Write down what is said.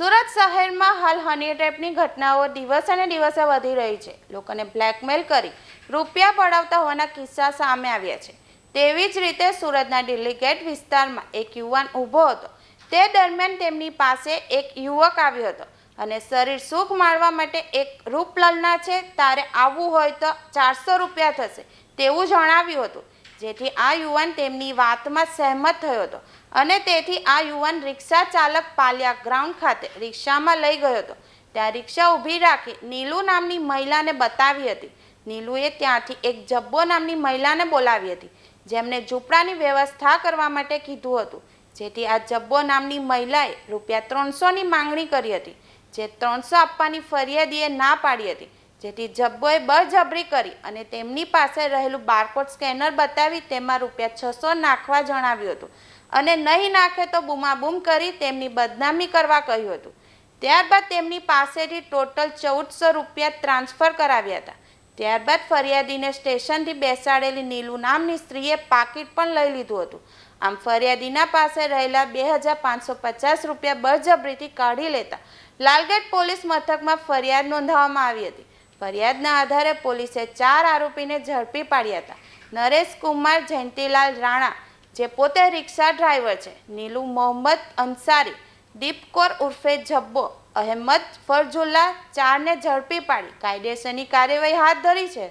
સુરત શહેરમાં હાલ હની ટ્રેપની ઘટનાઓ દિવસે ને દિવસે વધી રહી છે. લોકોને બ્લેકમેલ કરી રૂપિયા પડાવતા હોવાના કિસ્સા સામે આવ્યા છે. તેવી જ રીતે સુરતના દિલ્હી ગેટ વિસ્તારમાં એક યુવાન ઊભો હતો. તે દરમિયાન તેમની પાસે એક યુવક આવ્યો હતો અને શરીર સુખ માણવા માટે એક રૂપલલના છે. તારે આવવું હોય તો ચારસો રૂપિયા થશે તેવું જણાવ્યું હતું. જેથી આ યુવાન તેમની વાતમાં સહેમત થયો હતો. અને તેથી આ યુવાન રિક્ષા ચાલક પાલિયા ગ્રાઉન્ડ ખાતે રિક્ષામાં લઈ ગયો હતો. ત્યાં રિક્ષા ઊભી રાખી નીલુ નામની મહિલાને બતાવી હતી. નીલુએ ત્યાંથી એક જબ્બો નામની મહિલાને બોલાવી હતી જેમને ઝૂંપડાની વ્યવસ્થા કરવા માટે કીધું હતું. જેથી આ જબ્બો નામની મહિલાએ રૂપિયા ત્રણસોની માંગણી કરી હતી, જે ત્રણસો આપવાની ફરિયાદીએ ના પાડી હતી. જેથી જબ્બોએ બળજબરી કરી અને તેમની પાસે રહેલું બારકોડ સ્કેનર બતાવી તેમાં રૂપિયા છસો નાખવા જણાવ્યું હતું. અને નહીં નાખે તો બૂમાબૂમ કરી તેમની બદનામી કરવા કહ્યું હતું. ત્યારબાદ તેમની પાસેથી ટોટલ ચૌદસો રૂપિયા ટ્રાન્સફર કરાવ્યા હતા. ત્યારબાદ ફરિયાદીને સ્ટેશનથી બેસાડેલી નીલુ નામની સ્ત્રીએ પાકીટ પણ લઈ લીધું હતું. આમ ફરિયાદીના પાસે રહેલા બે હજાર પાંચસો પચાસ રૂપિયા બળજબરીથી કાઢી લેતા લાલગેટ પોલીસ મથકમાં ફરિયાદ નોંધાવવામાં આવી હતી. ફરિયાદના આધારે પોલીસે ચાર આરોપીને ઝડપી પાડ્યા હતા. નરેશ કુમાર, જયંતિલાલ રાણા, જે પોતે રિક્ષા ડ્રાઈવર છે, નીલુ મોહમ્મદ અંસારી, દીપકોર ઉર્ફે જબ્બો, અહેમદ ફરજુલ્લા ચારને ઝડપી પાડી કાયદેસરની કાર્યવાહી હાથ ધરી છે.